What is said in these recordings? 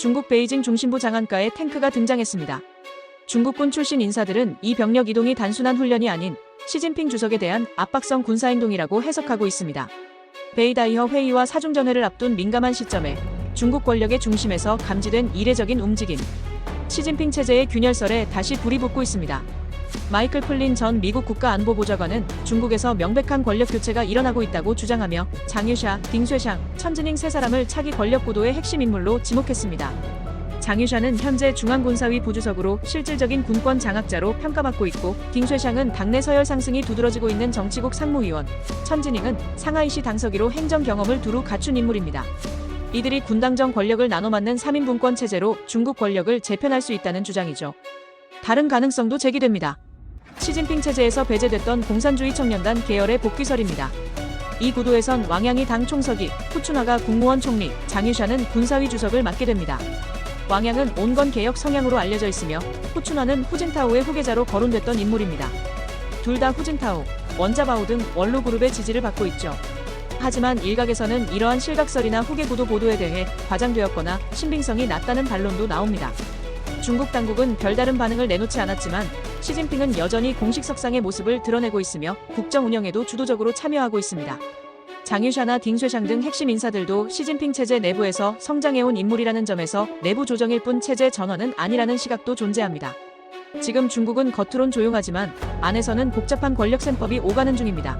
중국 베이징 중심부 장안가에 탱크가 등장했습니다. 중국군 출신 인사들은 이 병력 이동이 단순한 훈련이 아닌 시진핑 주석에 대한 압박성 군사행동이라고 해석하고 있습니다. 베이다이허 회의와 사중전회를 앞둔 민감한 시점에 중국 권력의 중심에서 감지된 이례적인 움직임. 시진핑 체제의 균열설에 다시 불이 붙고 있습니다. 마이클 플린 전 미국 국가안보보좌관은 중국에서 명백한 권력 교체가 일어나고 있다고 주장하며 장유샤, 딩쇠샹, 천진잉 세 사람을 차기 권력 구도의 핵심 인물로 지목했습니다. 장유샤는 현재 중앙군사위 부주석으로 실질적인 군권 장악자로 평가받고 있고 딩쇠샹은 당내 서열 상승이 두드러지고 있는 정치국 상무위원, 천진잉은 상하이시 당서기로 행정 경험을 두루 갖춘 인물입니다. 이들이 군당정 권력을 나눠 맡는 3인 분권 체제로 중국 권력을 재편할 수 있다는 주장이죠. 다른 가능성도 제기됩니다. 시진핑 체제에서 배제됐던 공산주의 청년단 계열의 복귀설입니다. 이 구도에선 왕양이 당 총서기, 후춘화가 국무원 총리, 장유샤는 군사위 주석을 맡게 됩니다. 왕양은 온건 개혁 성향으로 알려져 있으며 후춘화는 후진타오의 후계자로 거론됐던 인물입니다. 둘 다 후진타오, 원자바오 등 원로 그룹의 지지를 받고 있죠. 하지만 일각에서는 이러한 실각설이나 후계 구도 보도에 대해 과장되었거나 신빙성이 낮다는 반론도 나옵니다. 중국 당국은 별다른 반응을 내놓지 않았지만 시진핑은 여전히 공식 석상의 모습을 드러내고 있으며 국정 운영에도 주도적으로 참여하고 있습니다. 장유샤나 딩쇠샹 등 핵심 인사들도 시진핑 체제 내부에서 성장해온 인물이라는 점에서 내부 조정일 뿐 체제 전환은 아니라는 시각도 존재합니다. 지금 중국은 겉으론 조용하지만 안에서는 복잡한 권력 셈법이 오가는 중입니다.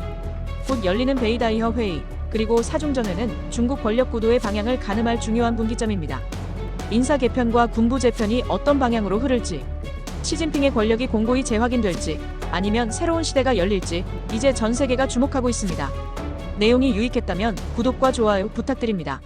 곧 열리는 베이다이허 회의 그리고 사중전회는 중국 권력 구도의 방향을 가늠할 중요한 분기점입니다. 인사 개편과 군부 재편이 어떤 방향으로 흐를지, 시진핑의 권력이 공고히 재확인될지, 아니면 새로운 시대가 열릴지 이제 전 세계가 주목하고 있습니다. 내용이 유익했다면 구독과 좋아요 부탁드립니다.